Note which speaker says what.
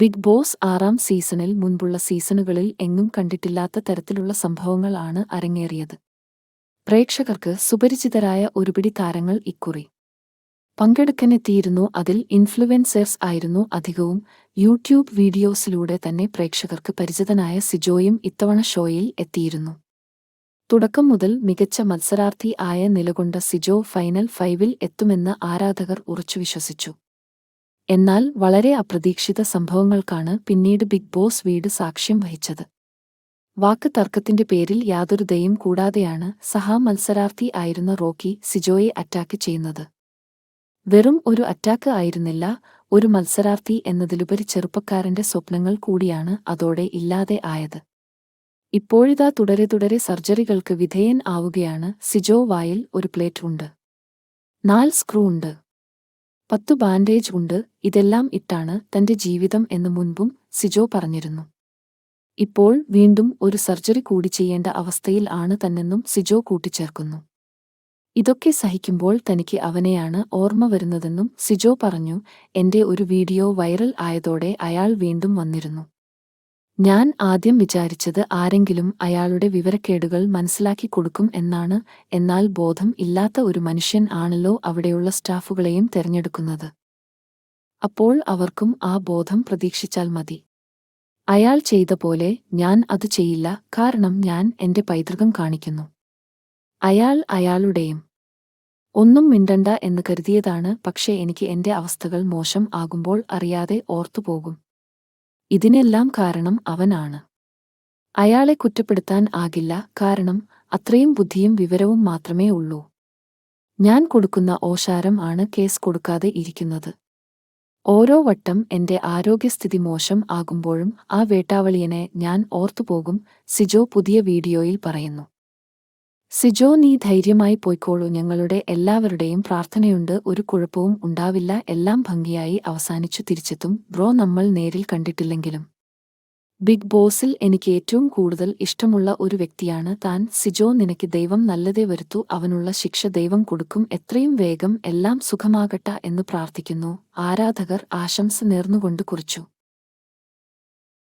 Speaker 1: Big boss ആറാം സീസണിൽ മുൻപുള്ള സീസണുകളിൽ എങ്ങും കണ്ടിട്ടില്ലാത്ത തരത്തിലുള്ള സംഭവങ്ങളാണ് അരങ്ങേറിയത്. പ്രേക്ഷകർക്ക് സുപരിചിതരായ ഒരുപിടി താരങ്ങൾ ഇക്കുറി. പങ്കെടുക്കാനെത്തിയിരുന്നു അതിൽ ഇൻഫ്ലുവൻസേഴ്സ് ആയിരുന്നു അധികവും. യൂട്യൂബ് വീഡിയോസിലൂടെ തന്നെ പ്രേക്ഷകർക്ക് പരിചിതനായ സിജോയും ഇത്തവണ ഷോയിൽ എത്തിയിരുന്നു. തുടക്കം മുതൽ മികച്ച മത്സരാർത്ഥി ആയ നിലകൊണ്ട സിജോ ഫൈനൽ ഫൈവിൽ എത്തുമെന്ന് ആരാധകർ ഉറച്ചുവിശ്വസിച്ചു. എന്നാൽ വളരെ അപ്രതീക്ഷിത സംഭവങ്ങൾക്കാണ് പിന്നീട് ബിഗ് ബോസ് വീട് സാക്ഷ്യം വഹിച്ചത്. വാക്ക് തർക്കത്തിന്റെ പേരിൽ യാതൊരു ദയും കൂടാതെയാണ് സഹാ മത്സരാർത്ഥി ആയിരുന്ന റോക്കി സിജോയെ അറ്റാക്ക് ചെയ്യുന്നത്. വെറും ഒരു അറ്റാക്ക് ആയിരുന്നില്ല ഒരു മത്സരാർത്ഥി എന്നതിലുപരി ചെറുപ്പക്കാരന്റെ സ്വപ്നങ്ങൾ കൂടിയാണ് അതോടെ ഇല്ലാതെ ആയത്. ഇപ്പോഴിതാ തുടരെ തുടരെ സർജറികൾക്ക് വിധേയൻ ആവുകയാണ് സിജോ വായിൽ ഒരു പ്ലേറ്റ് ഉണ്ട്. നാല് സ്ക്രൂ ഉണ്ട്. പത്തു ബാൻഡേജ് ഉണ്ട് ഇതെല്ലാം ഇട്ടാണ് തന്റെ ജീവിതം എന്ന് മുൻപും സിജോ പറഞ്ഞിരുന്നു. ഇപ്പോൾ വീണ്ടും ഒരു സർജറി കൂടി ചെയ്യേണ്ട അവസ്ഥയിൽ ആണ് തന്നെന്നും സിജോ കൂട്ടിച്ചേർക്കുന്നു. ഇതൊക്കെ സഹിക്കുമ്പോൾ തനിക്ക് അവനെയാണ് ഓർമ്മ വരുന്നതെന്നും സിജോ പറഞ്ഞു എന്റെ ഒരു വീഡിയോ വൈറൽ ആയതോടെ അയാൾ വീണ്ടും വന്നിരുന്നു. ഞാൻ ആദ്യം വിചാരിച്ചത് ആരെങ്കിലും അയാളുടെ വിവരക്കേടുകൾ മനസ്സിലാക്കി കൊടുക്കും എന്നാണ് എന്നാൽ ബോധം ഇല്ലാത്ത ഒരു മനുഷ്യൻ ആണല്ലോ അവിടെയുള്ള സ്റ്റാഫുകളെയും തെരഞ്ഞെടുക്കുന്നത്. അപ്പോൾ അവർക്കും ആ ബോധം പ്രതീക്ഷിച്ചാൽ മതി. അയാൾ ചെയ്ത പോലെ ഞാൻ അത് ചെയ്യില്ല കാരണം ഞാൻ എന്റെ പൈതൃകം കാണിക്കുന്നു. അയാൾ അയാളുടെയും. ഒന്നും മിണ്ടണ്ട എന്ന് കരുതിയതാണ് പക്ഷേ എനിക്ക് എന്റെ അവസ്ഥകൾ മോശം ആകുമ്പോൾ അറിയാതെ ഓർത്തുപോകും. ഇതിനെല്ലാം കാരണം അവനാണ്. അയാളെ കുറ്റപ്പെടുത്താൻ ആകില്ല കാരണം അത്രയും ബുദ്ധിയും വിവരവും മാത്രമേ ഉള്ളൂ. ഞാൻ കൊടുക്കുന്ന ഓശാരം ആണ് കേസ് കൊടുക്കാതെ ഇരിക്കുന്നത്. ഓരോ വട്ടം എന്റെ ആരോഗ്യസ്ഥിതി മോശം ആകുമ്പോഴും ആ വേട്ടാവളിയനെ ഞാൻ ഓർത്തുപോകും സിജോ പുതിയ വീഡിയോയിൽ പറയുന്നു. സിജോ നീ ധൈര്യമായി പോയിക്കോളൂ. ഞങ്ങളുടെ എല്ലാവരുടെയും പ്രാർത്ഥനയുണ്ട്. ഒരു കുഴപ്പവും ഉണ്ടാവില്ല. എല്ലാം ഭംഗിയായി അവസാനിച്ചു തിരിച്ചെത്തും. ബ്രോ നമ്മൾ നേരിൽ കണ്ടിട്ടില്ലെങ്കിലും. ബിഗ് ബോസിൽ എനിക്ക് ഏറ്റവും കൂടുതൽ ഇഷ്ടമുള്ള ഒരു വ്യക്തിയാണ് താൻ. സിജോ നിനക്ക് ദൈവം നല്ലതേ വരുത്തു. അവനുള്ള ശിക്ഷ ദൈവം കൊടുക്കും. എത്രയും വേഗം എല്ലാം സുഖമാകട്ട എന്ന് പ്രാർത്ഥിക്കുന്നു. ആരാധകർ ആശംസ നേർന്നുകൊണ്ട് കുറിച്ചു.